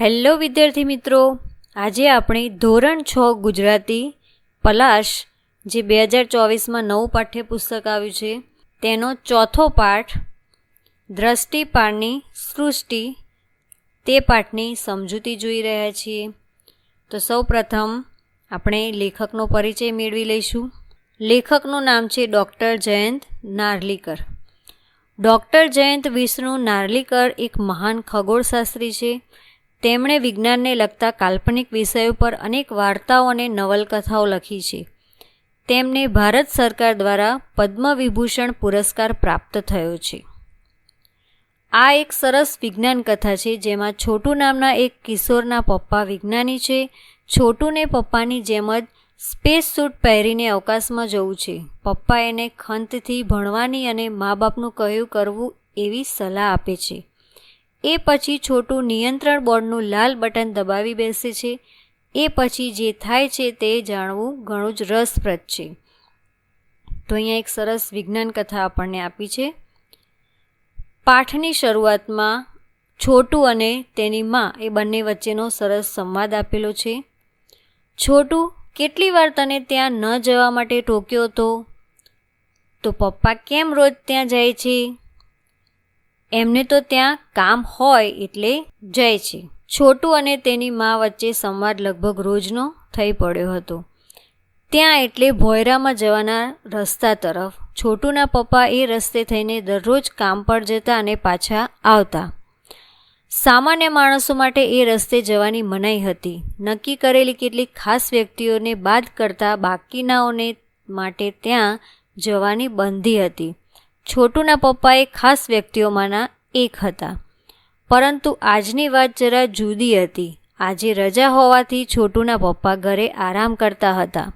Hello વિદ્યાર્થી મિત્રો, આજે આપણે ધોરણ છ ગુજરાતી પલાશ, જે બે હજાર ચોવીસમાં નવું પાઠ્યપુસ્તક આવ્યું છે, તેનો ચોથો પાઠ દ્રષ્ટિપાળની સૃષ્ટિ, તે પાઠની સમજૂતી જોઈ રહ્યા છીએ. તો સૌ પ્રથમ આપણે લેખકનો પરિચય મેળવી લઈશું. લેખકનું નામ છે ડૉક્ટર જયંત નાર્લીકર. ડૉક્ટર જયંત વિષ્ણુ નાર્લીકર એક મહાન ખગોળશાસ્ત્રી છે. તેમણે વિજ્ઞાનને લગતા કાલ્પનિક વિષયો પર અનેક વાર્તાઓ અને નવલકથાઓ લખી છે. તેમને ભારત સરકાર દ્વારા પદ્મવિભૂષણ પુરસ્કાર પ્રાપ્ત થયો છે. આ એક સરસ વિજ્ઞાન કથા છે, જેમાં છોટુ નામના એક કિશોરના પપ્પા વિજ્ઞાની છે. છોટુને પપ્પાની જેમ જ સ્પેસ સૂટ પહેરીને અવકાશમાં જવું છે. પપ્પા એને ખંતથી ભણવાની અને મા બાપનું કહ્યું કરવું એવી સલાહ આપે છે. એ પછી છોટું નિયંત્રણ બોર્ડનું લાલ બટન દબાવી બેસે છે. એ પછી જે થાય છે તે જાણવું ઘણું જ રસપ્રદ છે. તો અહીંયા એક સરસ વિજ્ઞાન કથા આપણને આપી છે. પાઠની શરૂઆતમાં છોટું અને તેની માં એ બંને વચ્ચેનો સરસ સંવાદ આપેલો છે. છોટું, કેટલી વાર તને ત્યાં ન જવા માટે ટોક્યો હતો? તો પપ્પા, કેમ રોજ ત્યાં જાય છે? એમને તો ત્યાં કામ હોય એટલે જાય છે. છોટું અને તેની મા વચ્ચે સંવાદ લગભગ રોજનો થઈ પડ્યો હતો. ત્યાં એટલે ભોયરામાં જવાના રસ્તા તરફ છોટુના પપ્પા એ રસ્તે થઈને દરરોજ કામ પર જતા અને પાછા આવતા. સામાન્ય માણસો માટે એ રસ્તે જવાની મનાઈ હતી. નક્કી કરેલી કેટલીક ખાસ વ્યક્તિઓને બાદ કરતા બાકીનાઓને માટે ત્યાં જવાની બંધી હતી. છોટુના પપ્પા એ ખાસ વ્યક્તિઓમાંના એક હતા. પરંતુ આજની વાત જરા જુદી હતી. આજે રજા હોવાથી છોટુના પપ્પા ઘરે આરામ કરતા હતા.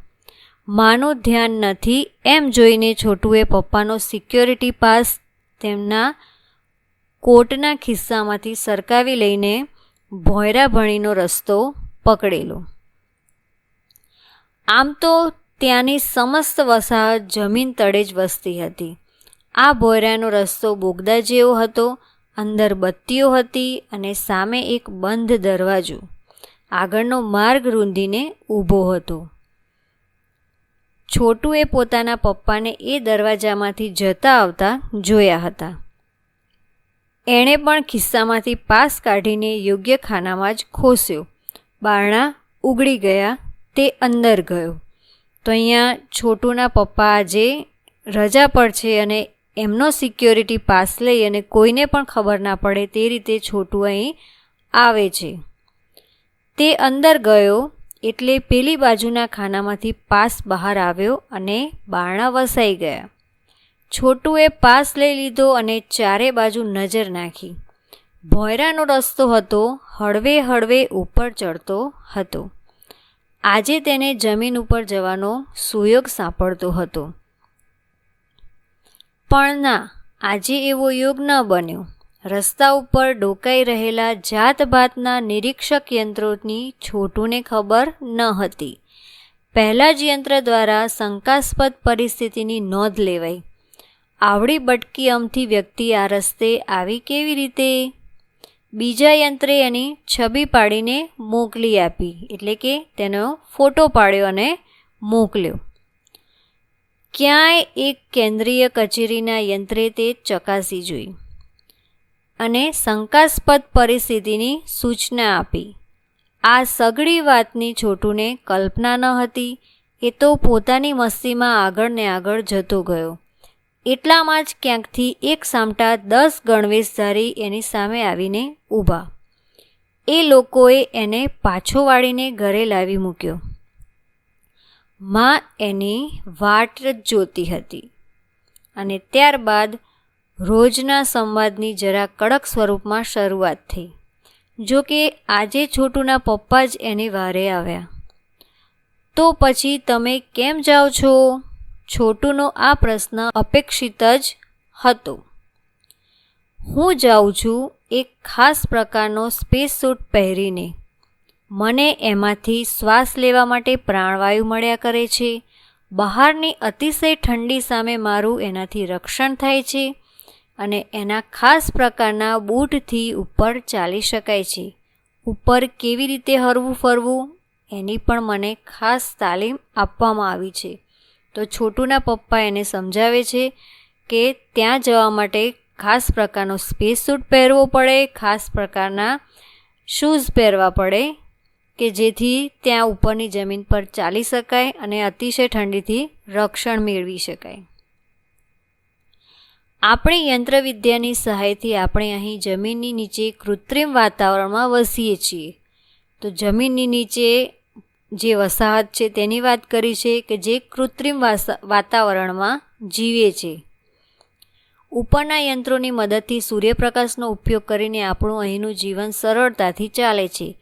માનું ધ્યાન નથી એમ જોઈને છોટુએ પપ્પાનો સિક્યોરિટી પાસ તેમના કોટના ખિસ્સામાંથી સરકાવી લઈને ભોયરા ભણીનો રસ્તો પકડેલો. આમ તો ત્યાંની સમસ્ત વસાહત જમીન તળે જ વસતી હતી. આ ભોયરાનો રસ્તો બોગદા જેવો હતો. અંદર બત્તીઓ હતી અને સામે એક બંધ દરવાજો. આગળનો માર્ગ રૂંધીને ઊભો હતો. છોટુએ પોતાના પપ્પાને એ દરવાજામાંથી જતા આવતા જોયા હતા. એણે પણ ખિસ્સામાંથી પાસ કાઢીને યોગ્ય ખાનામાં જ ખોસ્યો. બારણા ઉગડી ગયા, તે અંદર ગયો. તો અહીંયા છોટુના પપ્પા આજે રજા પર છે અને એમનો સિક્યોરિટી પાસ લઈ અને કોઈને પણ ખબર ના પડે તે રીતે છોટું અહીં આવે છે. તે અંદર ગયો એટલે પેલી બાજુના ખાનામાંથી પાસ બહાર આવ્યો અને બારણા વસાઈ ગયા. છોટુએ પાસ લઈ લીધો અને ચારે બાજુ નજર નાખી. ભોયરાનો રસ્તો હતો, હળવે હળવે ઉપર ચડતો હતો. આજે તેને જમીન ઉપર જવાનો સુયોગ સાંપડતો હતો. પણ ના, આજે એવો યોગ ન બન્યો. રસ્તા ઉપર ડોકાઈ રહેલા જાતભાતના નિરીક્ષક યંત્રોની છોટુને ખબર ન હતી. પહેલાં જ યંત્ર દ્વારા શંકાસ્પદ પરિસ્થિતિની નોંધ લેવાઈ. આવડી બટકી અમથી વ્યક્તિ આ રસ્તે આવી કેવી રીતે? બીજા યંત્રે એની છબી પાડીને મોકલી આપી, એટલે કે તેનો ફોટો પાડ્યો અને મોકલ્યો. ક્યાંય એક કેન્દ્રીય કચેરીના યંત્રે તે ચકાસી જોઈ અને શંકાસ્પદ પરિસ્થિતિની સૂચના આપી. આ સગળી વાતની છોટુને કલ્પના ન હતી એ તો પોતાની મસ્તીમાં આગળ ને આગળ જતો ગયો. એટલામાં જ ક્યાંકથી એક સામટા દસ ગણવેશધારી એની સામે આવીને ઊભા. એ લોકોએ એને પાછો વાળીને ઘરે લાવી મૂક્યો. માં એની વાટ જોતી હતી અને ત્યારબાદ રોજના સંવાદની જરા કડક સ્વરૂપમાં શરૂઆત થઈ. જો કે આજે છોટુના પપ્પા જ એની વારે આવ્યા. તો પછી તમે કેમ જાઓ છો? છોટુનો આ પ્રશ્ન અપેક્ષિત જ હતો. હું જાઉં છું એક ખાસ પ્રકારનો સ્પેસ સૂટ પહેરીને. મને એમાંથી શ્વાસ લેવા માટે પ્રાણવાયુ મળ્યા કરે છે. બહારની અતિશય ઠંડી સામે મારું એનાથી રક્ષણ થાય છે અને એના ખાસ પ્રકારના બૂટથી ઉપર ચાલી શકાય છે. ઉપર કેવી રીતે હરવું ફરવું એની પણ મને ખાસ તાલીમ આપવામાં આવી છે. તો છોટુના પપ્પા એને સમજાવે છે કે ત્યાં જવા માટે ખાસ પ્રકારનો સ્પેસ સૂટ પહેરવો પડે, ખાસ પ્રકારના શૂઝ પહેરવા પડે કે જેથી ત્યાં ઉપરની જમીન પર ચાલી શકાય અને અતિશય ઠંડીથી રક્ષણ મેળવી શકાય. આપણી યંત્રવિદ્યાની સહાયથી આપણે અહીં જમીનની નીચે કૃત્રિમ વાતાવરણમાં વસીએ છીએ. તો જમીનની નીચે જે વસાહત છે તેની વાત કરી છે કે જે કૃત્રિમ વાતાવરણમાં જીવે છે. ઉપરના યંત્રોની મદદથી સૂર્યપ્રકાશનો ઉપયોગ કરીને આપણું અહીંનું જીવન સરળતાથી ચાલે છે.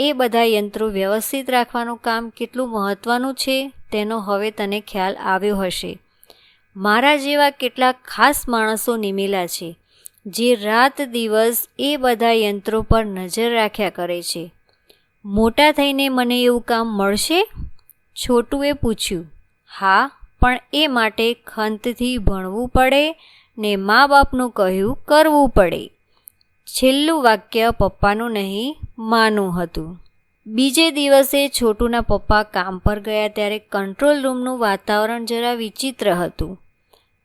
એ બધા યંત્રો વ્યવસ્થિત રાખવાનું કામ કેટલું મહત્ત્વનું છે તેનો હવે તને ખ્યાલ આવ્યો હશે. મારા જેવા કેટલાક ખાસ માણસો નિમેલા છે, જે રાત દિવસ એ બધા યંત્રો પર નજર રાખ્યા કરે છે. મોટા થઈને મને એવું કામ મળશે? છોટુએ પૂછ્યું. હા, પણ એ માટે ખંતથી ભણવું પડે ને મા બાપનું કહ્યું કરવું પડે. છેલ્લું વાક્ય પપ્પાનું નહીં, માનું હતું. બીજે દિવસે છોટુના પપ્પા કામ પર ગયા ત્યારે કંટ્રોલ રૂમનું વાતાવરણ જરા વિચિત્ર હતું.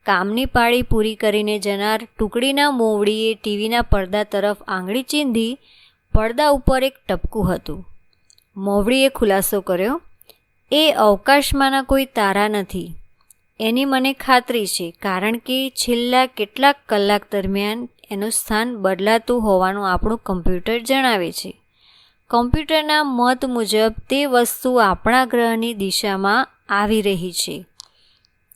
કામની પાળી પૂરી કરીને જનાર ટુકડીના મોવડીએ ટીવીના પડદા તરફ આંગળી ચીંધી, પડદા ઉપર એક ટપકું હતું. મોવડીએ ખુલાસો કર્યો, એ અવકાશમાંના કોઈ તારા નથી. એની મને ખાતરી છે, કારણ કે છેલ્લા કેટલાક કલાક દરમિયાન એનું સ્થાન બદલાતું હોવાનું આપણું કમ્પ્યુટર જણાવે છે. કમ્પ્યુટરના મત મુજબ તે વસ્તુ આપણા ગ્રહની દિશામાં આવી રહી છે.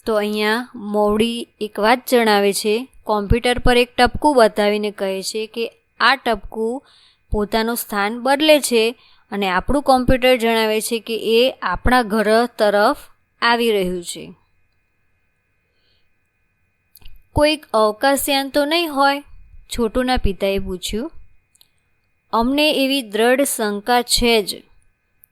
તો અહીંયા મોવડી એક વાત જણાવે છે. કોમ્પ્યુટર પર એક ટપકું બતાવીને કહે છે કે આ ટપકું પોતાનું સ્થાન બદલે છે અને આપણું કોમ્પ્યુટર જણાવે છે કે એ આપણા ગ્રહ તરફ આવી રહ્યું છે. કોઈક અવકાશયાન તો નહીં હોય છોટુના પિતાએ પૂછ્યું, અમને એવી દ્રઢ શંકા છે જ.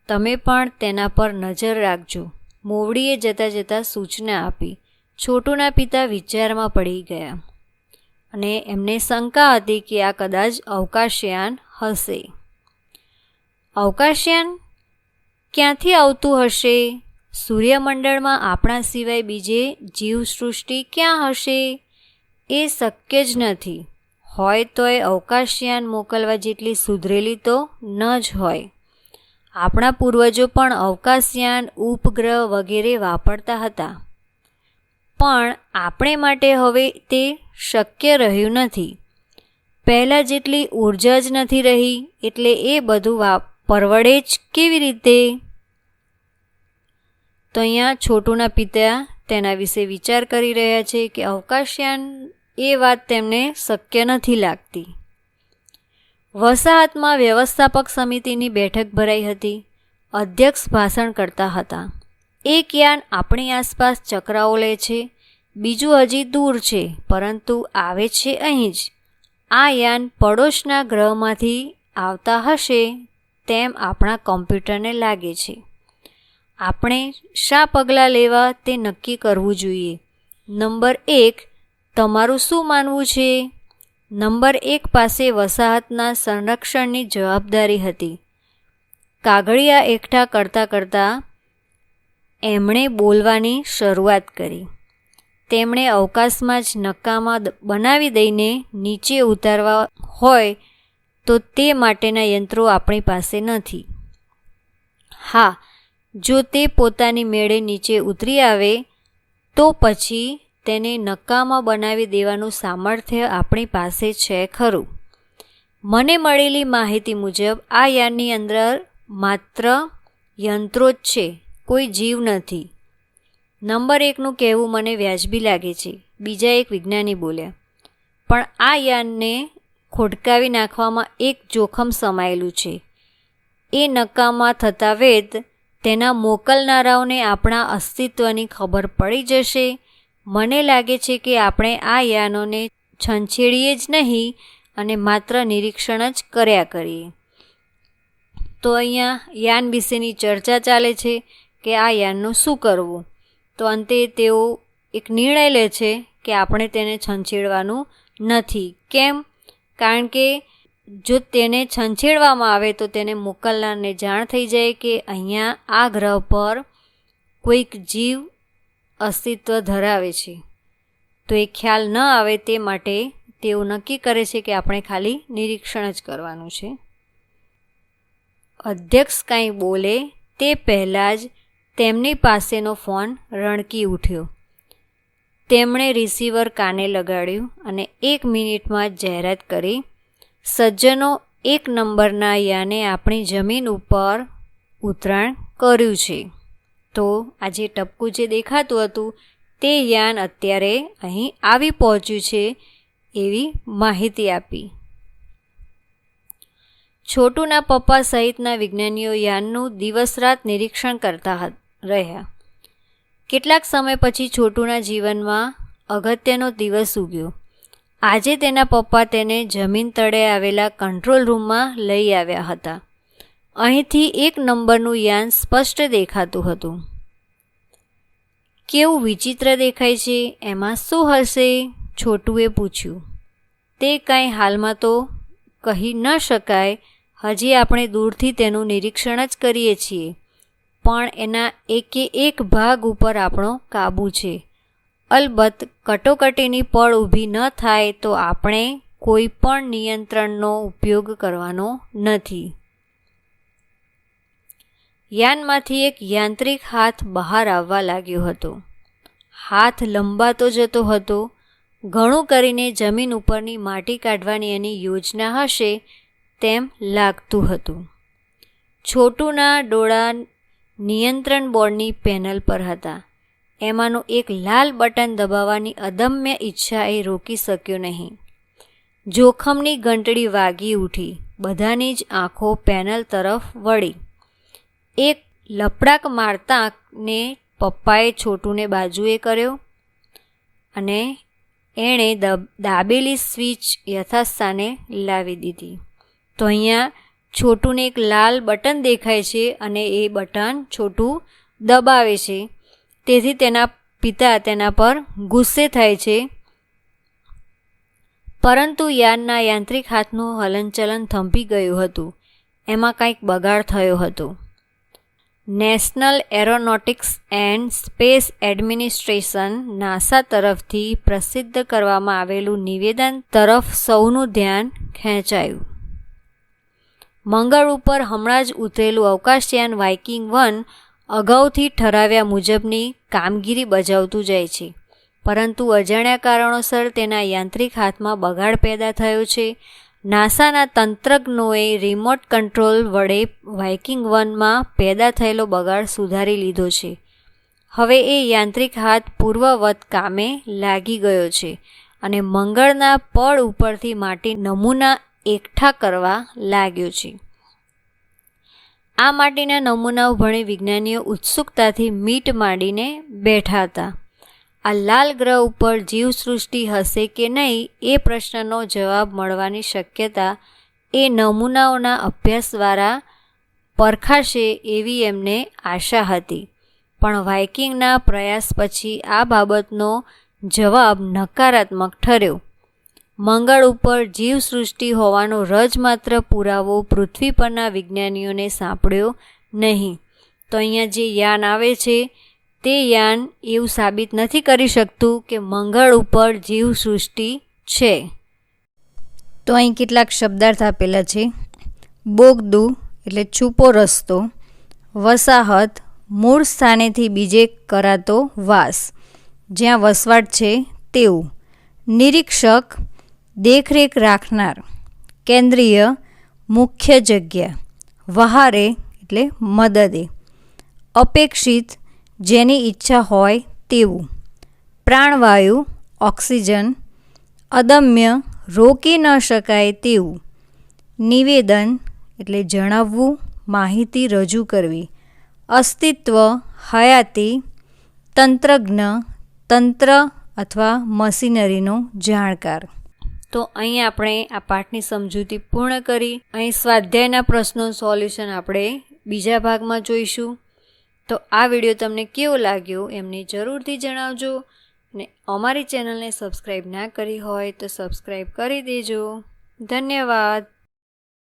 તમે પણ તેના પર નજર રાખજો. મોવડીએ જતાં જતાં સૂચના આપી. છોટુના પિતા વિચારમાં પડી ગયા અને એમને શંકા હતી કે આ કદાચ અવકાશયાન હશે. અવકાશયાન ક્યાંથી આવતું હશે? સૂર્યમંડળમાં આપણા સિવાય બીજે જીવસૃષ્ટિ ક્યાં હશે? એ શક્ય જ નથી. હોય તોય અવકાશયાન મોકલવા જેટલી સુધરેલી તો ન જ હોય. આપણા પૂર્વજો પણ અવકાશયાન ઉપગ્રહ વગેરે વાપરતા હતા. પણ આપણે માટે હવે તે શક્ય રહ્યું નથી. પહેલાં જેટલી ઊર્જા જ નથી રહી, એટલે એ બધું પરવડે જ કેવી રીતે? તો અહીંયા છોટુના પિતા તેના વિશે વિચાર કરી રહ્યા છે કે અવકાશયાન એ વાત તેમને શક્ય નથી લાગતી. વસાહતમાં વ્યવસ્થાપક સમિતિની બેઠક ભરાઈ હતી. અધ્યક્ષ ભાષણ કરતા હતા. એક યાન આપણી આસપાસ ચક્રાઓ લે છે. બીજું હજી દૂર છે, પરંતુ આવે છે અહીં જ. આ યાન પડોશના ગ્રહમાંથી આવતા હશે તેમ આપણા કોમ્પ્યુટરને લાગે છે. આપણે શા પગલાં લેવા તે નક્કી કરવું જોઈએ? નંબર એક તમારું શું માનવું છે? નંબર એક પાસે વસાહતના સંરક્ષણની જવાબદારી હતી. કાગળિયા એકઠા કરતાં કરતાં એમણે બોલવાની શરૂઆત કરી. તેમણે અવકાશમાં જ નકામા બનાવી દઈને નીચે ઉતારવા હોય તો તે માટેના યંત્રો આપણી પાસે નથી. હા, જો તે પોતાની મેળે નીચે ઉતરી આવે તો પછી તેને નકામા બનાવી દેવાનું સામર્થ્ય આપણી પાસે છે ખરું. મને મળેલી માહિતી મુજબ, આ યાનની અંદર માત્ર યંત્રો જ છે, કોઈ જીવ નથી. નંબર એકનું કહેવું મને વ્યાજબી લાગે છે. બીજા એક વિજ્ઞાની બોલ્યા, પણ આ યાનને ખોટકાવી નાખવામાં એક જોખમ સમાયેલું છે. એ નકામા થતા વેદ તેના મોકલનારાઓને આપણા અસ્તિત્વની ખબર પડી જશે મને લાગે છે કે આપણે આ યાનોને છંછેડીએ જ નહીં અને માત્ર નિરીક્ષણ જ કર્યા કરીએ. તો અહીંયા યાન વિશેની ચર્ચા ચાલે છે કે આ યાનનું શું કરવું. તો અંતે તેઓ એક નિર્ણય લે છે કે આપણે તેને છંછેડવાનું નથી. કેમ? કારણ કે જો તેને છંછેડવામાં આવે તો તેને મોકલનારને જાણ થઈ જાય કે અહીંયા આ ગ્રહ પર કોઈક જીવ અસ્તિત્વ ધરાવે છે. તો એ ખ્યાલ ન આવે તે માટે તેઓ નક્કી કરે છે કે આપણે ખાલી નિરીક્ષણ જ કરવાનું છે. અધ્યક્ષ કાંઈ બોલે તે પહેલાં જ તેમની પાસેનો ફોન રણકી ઉઠ્યો. તેમણે રિસીવર કાને લગાડ્યું અને એક મિનિટમાં જાહેરાત કરી, સજ્જનો, એક નંબરના યાને આપણી જમીન ઉપર ઉતરાણ કર્યું છે. તો આ જે ટપકું જે દેખાતું હતું, તે યાન અત્યારે અહીં આવી પહોંચ્યું છે એવી માહિતી આપી. છોટુના પપ્પા સહિતના વિજ્ઞાનીઓ યાનનું દિવસ રાત નિરીક્ષણ કરતા રહ્યા. કેટલાક સમય પછી છોટુના જીવનમાં અગત્યનો દિવસ ઉગ્યો. આજે તેના પપ્પા તેને જમીન તળે આવેલા કંટ્રોલ રૂમમાં લઈ આવ્યા હતા. અહીંથી એક નંબરનું યાન સ્પષ્ટ દેખાતું હતું. કેવું વિચિત્ર દેખાય છે, એમાં શું હશે? છોટુએ પૂછ્યું. તે કાંઈ હાલમાં તો કહી ન શકાય. હજી આપણે દૂરથી તેનું નિરીક્ષણ જ કરીએ છીએ. પણ એના એકે એક ભાગ ઉપર આપણો કાબુ છે. અલબત્ત, કટોકટીની પળ ઊભી ન થાય તો આપણે કોઈ પણ નિયંત્રણનો ઉપયોગ કરવાનો નથી. યાનમાંથી એક યાંત્રિક હાથ બહાર આવવા લાગ્યો હતો. હાથ લંબાતો જતો હતો. ઘણું કરીને જમીન ઉપરની માટી કાઢવાની એની યોજના હશે તેમ લાગતું હતું. છોટુના ડોળા નિયંત્રણ બોર્ડની પેનલ પર હતા. એમાંનું એક લાલ બટન દબાવવાની અદમ્ય ઈચ્છા એ રોકી શક્યો નહીં. જોખમની ઘંટડી વાગી ઉઠી. બધાની જ આંખો પેનલ તરફ વળી. એક લપડાક મારતાને પપ્પાએ છોટુને બાજુએ કર્યો અને એણે દાબેલી સ્વિચ યથાસ્થાને લાવી દીધી. તો અહીંયા છોટુને એક લાલ બટન દેખાય છે અને એ બટન છોટું દબાવે છે. તેથી તેના પિતા તેના પર ગુસ્સે થાય છે. પરંતુ યાનના યાંત્રિક હાથનું હલનચલન થંભી ગયું હતું. એમાં કંઈક બગાડ થયો હતો. National Aeronautics and Space Administration NASA તરફથી પ્રસિદ્ધ કરવામાં આવેલું નિવેદન તરફ સૌનું ધ્યાન ખેંચાયું. મંગળ ઉપર હમણાં જ ઉતરેલું અવકાશયાન વાઇકિંગ વન અગાઉથી ઠરાવ્યા મુજબની કામગીરી બજાવતું જાય છે. પરંતુ અજાણ્યા કારણોસર તેના યાંત્રિક હાથમાં બગાડ પેદા થયો છે. નાસાના તંત્રજ્ઞોએ રિમોટ કંટ્રોલ વડે વાઇકિંગ વનમાં પેદા થયેલો બગાડ સુધારી લીધો છે. હવે એ યાંત્રિક હાથ પૂર્વવત કામે લાગી ગયો છે અને મંગળના પડ ઉપરથી માટી નમૂના એકઠા કરવા લાગ્યો છે. આ માટીના નમૂનાઓ ભણી વિજ્ઞાનીઓ ઉત્સુકતાથી મીટ માંડીને બેઠા હતા. આ લાલ ગ્રહ ઉપર જીવસૃષ્ટિ હશે કે નહીં એ પ્રશ્નનો જવાબ મળવાની શક્યતા એ નમૂનાઓના અભ્યાસ દ્વારા પરખાશે એવી એમને આશા હતી. પણ વાઇકિંગના પ્રયાસ પછી આ બાબતનો જવાબ નકારાત્મક ઠર્યો. મંગળ ઉપર જીવસૃષ્ટિ હોવાનો રજમાત્ર પુરાવો પૃથ્વી પરના વિજ્ઞાનીઓને સાંપડ્યો નહીં. તો અહીંયા જે યાન આવે છે તે યાન એવું સાબિત નથી કરી શકતું કે મંગળ ઉપર જીવ સૃષ્ટિ છે. તો અહીં કેટલાક શબ્દાર્થ આપેલા છે. બોગદુ એટલે છૂપો રસ્તો, વસાહત મૂળ સ્થાનેથી બીજે કરાતો વાસ, જ્યાં વસવાટ છે તેવું. નિરીક્ષક, દેખરેખ રાખનાર, કેન્દ્રીય, મુખ્ય જગ્યા, વહારે એટલે મદદે. અપેક્ષિત જેની ઈચ્છા હોય તેવું. પ્રાણવાયુ, ઓક્સિજન, અદમ્ય, રોકી ન શકાય તેવું. નિવેદન, એટલે જણાવવું, માહિતી રજૂ કરવી. અસ્તિત્વ, હયાતી, તંત્રજ્ઞ, તંત્ર અથવા મશીનરીનો જાણકાર. તો અહીં આપણે આ પાઠની સમજૂતી પૂર્ણ કરી. અહીં સ્વાધ્યાયના પ્રશ્નો, સોલ્યુશન આપણે બીજા ભાગમાં જોઈશું. તો આ વીડિયો તમને કેવો લાગ્યો એમને જરૂરથી જણાવજો ને અમારી ચેનલને સબસ્ક્રાઈબ ના કરી હોય તો સબસ્ક્રાઈબ કરી દેજો. ધન્યવાદ.